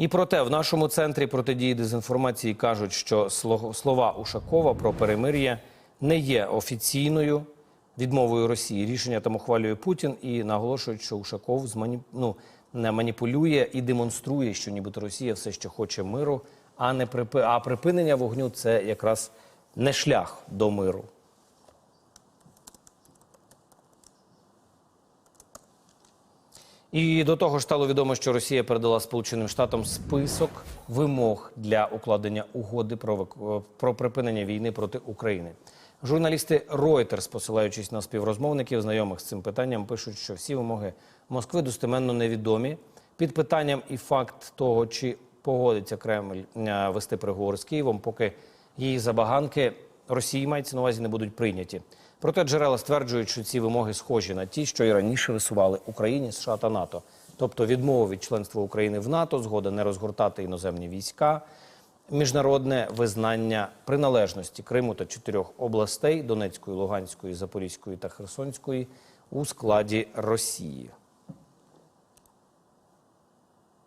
І проте в нашому центрі протидії дезінформації кажуть, що сло- слова Ушакова про перемир'я не є офіційною відмовою Росії. Рішення там ухвалює Путін і наголошують, що Ушаков змані... ну, не маніпулює і демонструє, що нібито Росія все ще хоче миру, а не припи... а припинення вогню це якраз не шлях до миру. І до того ж стало відомо, що Росія передала Сполученим Штатам список вимог для укладення угоди про, про припинення війни проти України. Журналісти Reuters, посилаючись на співрозмовників, знайомих з цим питанням, пишуть, що всі вимоги Москви достеменно невідомі. Під питанням і факт того, чи погодиться Кремль е, вести переговори з Києвом, поки її забаганки Росії мається на увазі не будуть прийняті. Проте джерела стверджують, що ці вимоги схожі на ті, що і раніше висували Україні, США та НАТО, тобто відмова від членства України в НАТО, згода не розгортати іноземні війська, міжнародне визнання приналежності Криму та чотирьох областей Донецької, Луганської, Запорізької та Херсонської у складі Росії.